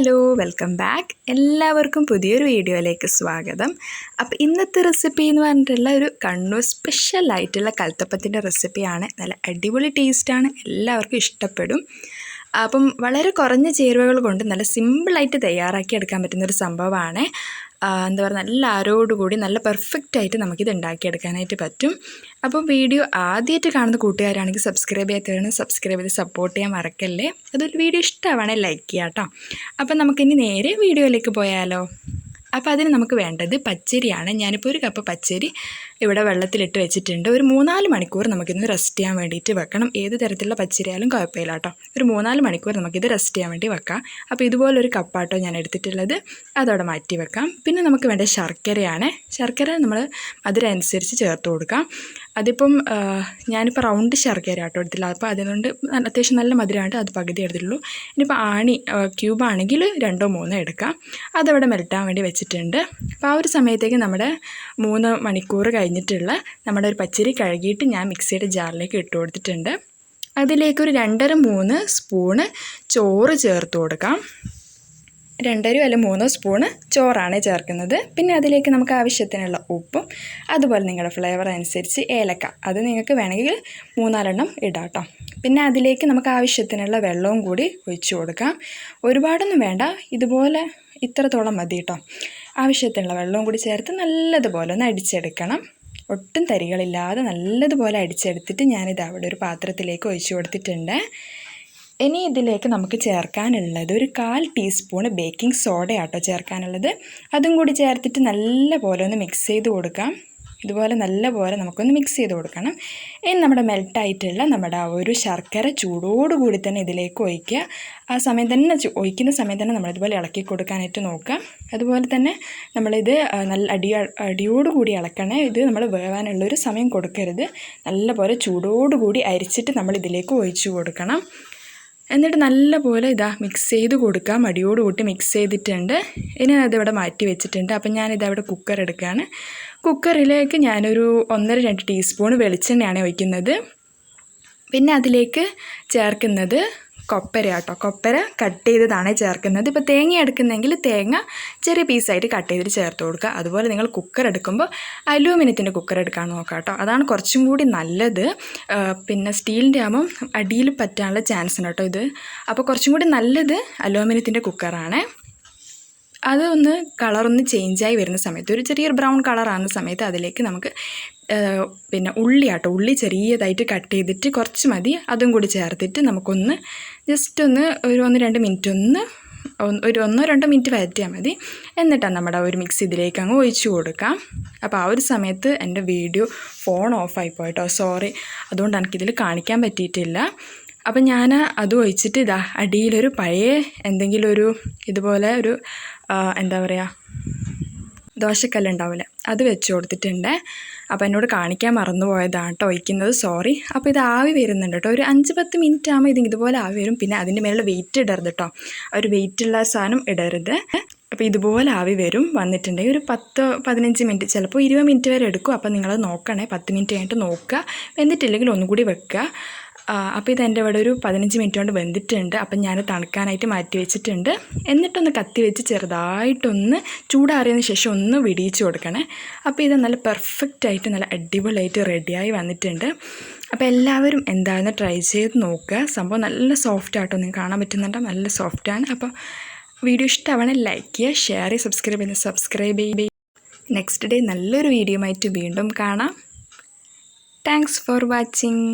Hello welcome back. എല്ലാവർക്കും പുതിയൊരു വീഡിയോയിലേക്ക് സ്വാഗതം. അപ്പോൾ ഇന്നത്തെ റെസിപ്പി എന്ന് പറഞ്ഞിട്ടുള്ള ഒരു കണ്ണൂർ സ്പെഷ്യൽ ആയിട്ടുള്ള കൽത്തപ്പത്തിന്റെ റെസിപ്പിയാണ് നല്ല അടിപൊളി ടേസ്റ്റാണ് എല്ലാവർക്കും ഇഷ്ടപ്പെടും. അപ്പം വളരെ കുറഞ്ഞ ചേരുവകൾ കൊണ്ട് നല്ല സിമ്പിളായിട്ട് തയ്യാറാക്കി എടുക്കാൻ പറ്റുന്ന ഒരു സംഭവമാണ്. എന്താ പറയുക നല്ല ആരോടുകൂടി നല്ല പെർഫെക്റ്റ് ആയിട്ട് നമുക്കിത് ഉണ്ടാക്കിയെടുക്കാനായിട്ട് പറ്റും. അപ്പോൾ വീഡിയോ ആദ്യമായിട്ട് കാണുന്ന കൂട്ടുകാരാണെങ്കിൽ സബ്സ്ക്രൈബ് ചെയ്യാത്തവരാണ് സബ്സ്ക്രൈബ് ചെയ്ത് സപ്പോർട്ട് ചെയ്യാൻ മറക്കല്ലേ. അതൊരു വീഡിയോ ഇഷ്ടമാണെങ്കിൽ ലൈക്ക് ചെയ്യാം കേട്ടോ അപ്പം നമുക്കിനി നേരെ വീഡിയോയിലേക്ക് പോയാലോ. അപ്പോൾ അതിന് നമുക്ക് വേണ്ടത് പച്ചരിയാണ്. ഞാനിപ്പോൾ ഒരു കപ്പ് പച്ചരി ഇവിടെ വെള്ളത്തിലിട്ട് വെച്ചിട്ടുണ്ട്. ഒരു മൂന്നാൽ മണിക്കൂർ നമുക്കിന്ന് റെസ്റ്റ് ചെയ്യാൻ വേണ്ടിയിട്ട് വെക്കണം. ഏത് തരത്തിലുള്ള പച്ചരിയാലും കുഴപ്പമില്ല കേട്ടോ. ഒരു മൂന്നാൽ മണിക്കൂർ നമുക്കിത് റെസ്റ്റ് ചെയ്യാൻ വേണ്ടി വെക്കാം. അപ്പോൾ ഇതുപോലൊരു കപ്പാട്ടോ ഞാൻ എടുത്തിട്ടുള്ളത്. അതവിടെ മാറ്റി വെക്കാം. പിന്നെ നമുക്ക് വേണ്ട ശർക്കരയാണ്. ശർക്കര നമ്മൾ അതിനനുസരിച്ച് ചേർത്ത് കൊടുക്കാം. അതിപ്പം ഞാനിപ്പോൾ റൗണ്ട് ശർക്കര ആട്ടോ എടുത്തില്ല അപ്പോൾ അതുകൊണ്ട് അത്യാവശ്യം നല്ല മധുരമായിട്ട് അത് പകുതി എടുത്തിട്ടുള്ളൂ. ഇനിയിപ്പോൾ ആണി ക്യൂബ് ആണെങ്കിൽ രണ്ടോ മൂന്നോ എടുക്കാം. അതവിടെ മെൽറ്റാൻ വേണ്ടി വെച്ചിട്ടുണ്ട്. അപ്പോൾ ആ ഒരു സമയത്തേക്ക് നമ്മുടെ മൂന്ന് മണിക്കൂർ കഴിഞ്ഞിട്ടുള്ള നമ്മുടെ ഒരു പച്ചരി കഴുകിയിട്ട് ഞാൻ മിക്സിയുടെ ജാറിലേക്ക് ഇട്ട് കൊടുത്തിട്ടുണ്ട്. അതിലേക്ക് ഒരു രണ്ടര മൂന്ന് സ്പൂണ് ചോറ് ചേർത്ത് കൊടുക്കാം. രണ്ടരയോ അല്ല മൂന്നോ സ്പൂണ് ചോറാണ് ചേർക്കുന്നത്. പിന്നെ അതിലേക്ക് നമുക്ക് ആവശ്യത്തിനുള്ള ഉപ്പും അതുപോലെ നിങ്ങളുടെ ഫ്ലേവർ അനുസരിച്ച് ഏലക്ക. അത് നിങ്ങൾക്ക് വേണമെങ്കിൽ മൂന്നാലെണ്ണം ഇടാം പിന്നെ അതിലേക്ക് നമുക്ക് ആവശ്യത്തിനുള്ള വെള്ളവും കൂടി ഒഴിച്ച് കൊടുക്കാം. ഒരുപാടൊന്നും വേണ്ട ഇതുപോലെ ഇത്രത്തോളം മതി കേട്ടോ. ആവശ്യത്തിനുള്ള വെള്ളവും കൂടി ചേർത്ത് നല്ലതുപോലെ ഒന്ന് അടിച്ചെടുക്കണം. ഒട്ടും തരികളില്ലാതെ നല്ലതുപോലെ അടിച്ചെടുത്തിട്ട് ഞാനിത് അവിടെ ഒരു പാത്രത്തിലേക്ക് ഒഴിച്ചു കൊടുത്തിട്ടുണ്ട്. ഇനി ഇതിലേക്ക് നമുക്ക് ചേർക്കാനുള്ളത് ഒരു കാൽ ടീസ്പൂൺ ബേക്കിംഗ് സോഡയാട്ടോ ചേർക്കാനുള്ളത്. അതും കൂടി ചേർത്തിട്ട് നല്ല പോലെ ഒന്ന് മിക്സ് ചെയ്ത് കൊടുക്കാം. ഇതുപോലെ നല്ലപോലെ നമുക്കൊന്ന് മിക്സ് ചെയ്ത് കൊടുക്കണം. ഇനി നമ്മുടെ മെൽട്ടായിട്ടുള്ള നമ്മുടെ ആ ഒരു ശർക്കര ചൂടോടുകൂടി തന്നെ ഇതിലേക്ക് ഒഴിക്കുക. ആ സമയം തന്നെ ഒഴിക്കുന്ന സമയം തന്നെ നമ്മളിതുപോലെ ഇളക്കി കൊടുക്കാനായിട്ട് നോക്കുക. അതുപോലെ തന്നെ നമ്മളിത് നല്ല അടി അടിയോടുകൂടി ഇളക്കണേ. ഇത് നമ്മൾ വേവാനുള്ളൊരു സമയം കൊടുക്കരുത്. നല്ലപോലെ ചൂടോടുകൂടി അരിച്ചിട്ട് നമ്മൾ ഇതിലേക്ക് ഒഴിച്ചു കൊടുക്കണം. എന്നിട്ട് നല്ലപോലെ ഇതാ മിക്സ് ചെയ്ത് കൊടുക്കാം മടിയോട് കൂട്ടി മിക്സ് ചെയ്തിട്ടുണ്ട്. ഇനി അതിവിടെ മാറ്റി വെച്ചിട്ടുണ്ട്. അപ്പം ഞാനിതവിടെ കുക്കർ എടുക്കുകയാണ്. കുക്കറിലേക്ക് ഞാനൊരു ഒന്നര രണ്ട് ടീസ്പൂൺ വെളിച്ചെണ്ണയാണ് ഒഴിക്കുന്നത്. പിന്നെ അതിലേക്ക് ചേർക്കുന്നത് കൊപ്പര കേട്ടോ. കൊപ്പര കട്ട് ചെയ്തതാണ് ചേർക്കുന്നത്. ഇപ്പോൾ തേങ്ങ എടുക്കുന്നെങ്കിൽ തേങ്ങ ചെറിയ പീസായിട്ട് കട്ട് ചെയ്തിട്ട് ചേർത്ത് കൊടുക്കുക. അതുപോലെ നിങ്ങൾ കുക്കർ എടുക്കുമ്പോൾ അലൂമിനിയത്തിന്റെ കുക്കർ എടുക്കാൻ നോക്കുക കേട്ടോ. അതാണ് കുറച്ചും കൂടി നല്ലത്. പിന്നെ സ്റ്റീലിന്റെ ആകുമ്പം അടിയിൽ പറ്റാനുള്ള ചാൻസ് ഉണ്ട് കേട്ടോ ഇത്. അപ്പോൾ കുറച്ചും കൂടി നല്ലത് അലൂമിനിയത്തിന്റെ കുക്കറാണ്. അതൊന്ന് കളറൊന്ന് ചേഞ്ചായി വരുന്ന സമയത്ത് ഒരു ചെറിയൊരു ബ്രൗൺ കളറാകുന്ന സമയത്ത് അതിലേക്ക് നമുക്ക് പിന്നെ ഉള്ളി ആട്ടോ ഉള്ളി ചെറിയതായിട്ട് കട്ട് ചെയ്തിട്ട് കുറച്ച് മതി. അതും കൂടി ചേർത്തിട്ട് നമുക്കൊന്ന് ജസ്റ്റ് ഒന്ന് ഒരു ഒന്ന് രണ്ട് മിനിറ്റ് ഒന്ന് ഒരു ഒന്നോ രണ്ടോ മിനിറ്റ് വരറ്റിയാൽ മതി. എന്നിട്ടാണ് നമ്മുടെ ഒരു മിക്സ് ഇതിലേക്ക് അങ്ങ് ഒഴിച്ചു കൊടുക്കാം. അപ്പോൾ ആ ഒരു സമയത്ത് എന്റെ വീഡിയോ ഫോൺ ഓഫായി പോയിട്ടോ സോറി. അതുകൊണ്ട് എനിക്കിതിൽ കാണിക്കാൻ പറ്റിയിട്ടില്ല. അപ്പം ഞാൻ അത് ഒഴിച്ചിട്ട് ഇതാ അടിയിലൊരു പഴയ എന്തെങ്കിലും ഒരു ഇതുപോലെ ഒരു എന്താ പറയുക ദോശക്കല്ലുണ്ടാവില്ല അത് വെച്ച് കൊടുത്തിട്ടുണ്ട്. അപ്പോൾ എന്നോട് കാണിക്കാൻ മറന്നു പോയതാണ് കേട്ടോ ഒഴിക്കുന്നത് സോറി അപ്പോൾ ഇത് ആവി വരുന്നുണ്ട് കേട്ടോ ഒരു അഞ്ച് പത്ത് മിനിറ്റ് ആകുമ്പോൾ ഇത് ഇതുപോലെ ആവി വരും. പിന്നെ അതിന്റെ മേലെ വെയിറ്റ് ഇടരുത് കേട്ടോ ഒരു വെയിറ്റ് ഉള്ള സാധനം ഇടരുത്. അപ്പോൾ ഇതുപോലെ ആവി വരും. വന്നിട്ടുണ്ടെങ്കിൽ ഒരു പത്ത് പതിനഞ്ച് മിനിറ്റ് ചിലപ്പോൾ ഇരുപത് മിനിറ്റ് വരെ എടുക്കും. അപ്പോൾ നിങ്ങൾ നോക്കണേ. പത്ത് മിനിറ്റ് കഴിഞ്ഞിട്ട് നോക്കുക. എന്നിട്ടില്ലെങ്കിൽ ഒന്നുകൂടി വെക്കുക. അപ്പോൾ ഇത് എന്റെ ഇവിടെ ഒരു പതിനഞ്ച് മിനിറ്റ് കൊണ്ട് വെന്തിട്ടുണ്ട്. അപ്പം ഞാൻ തണുക്കാനായിട്ട് മാറ്റി വെച്ചിട്ടുണ്ട്. എന്നിട്ടൊന്ന് കത്തി വെച്ച് ചെറുതായിട്ടൊന്ന് ചൂടാറിയതിന് ശേഷം ഒന്ന് വിടിയിച്ച് കൊടുക്കണേ. അപ്പോൾ ഇത് നല്ല പെർഫെക്റ്റ് ആയിട്ട് നല്ല അടിപൊളിയായിട്ട് റെഡിയായി വന്നിട്ടുണ്ട്. അപ്പോൾ എല്ലാവരും എന്താണെന്ന് ട്രൈ ചെയ്ത് നോക്കുക. സംഭവം നല്ല സോഫ്റ്റ് ആട്ടോ. നിങ്ങൾക്ക് കാണാൻ പറ്റുന്നുണ്ടോ? നല്ല സോഫ്റ്റാണ് അപ്പോൾ വീഡിയോ ഇഷ്ടമാവണേ ലൈക്ക് ചെയ്യുക ഷെയർ ചെയ്യുക സബ്സ്ക്രൈബ് ചെയ്യുക സബ്സ്ക്രൈബ് ചെയ്യുക. നെക്സ്റ്റ് ഡേ നല്ലൊരു വീഡിയോ ആയിട്ട് വീണ്ടും കാണാം. Thanks for watching